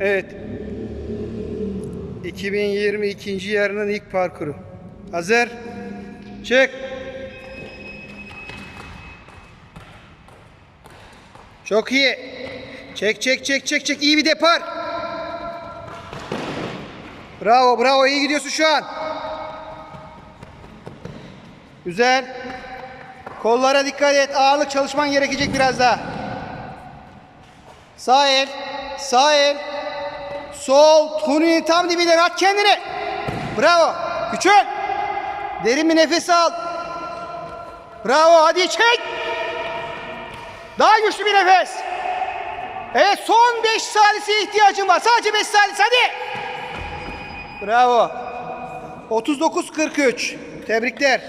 Evet. 2022. yarının ilk parkuru. Hazır. Çık. Çok iyi. Çek çek çek çek çek. İyi bir depar. Bravo bravo iyi gidiyorsun şu an. Güzel. Kollara dikkat et. Ağırlık çalışman gerekecek biraz daha. Sağ el. Sağ el. Sol. Tuninin tam dibinden at kendini. Bravo. Küçül. Derin bir nefes al. Bravo. Hadi çek. Daha güçlü bir nefes. Evet son 5 salise ihtiyacın var. Sadece 5 salis hadi. Bravo. 39-43. Tebrikler.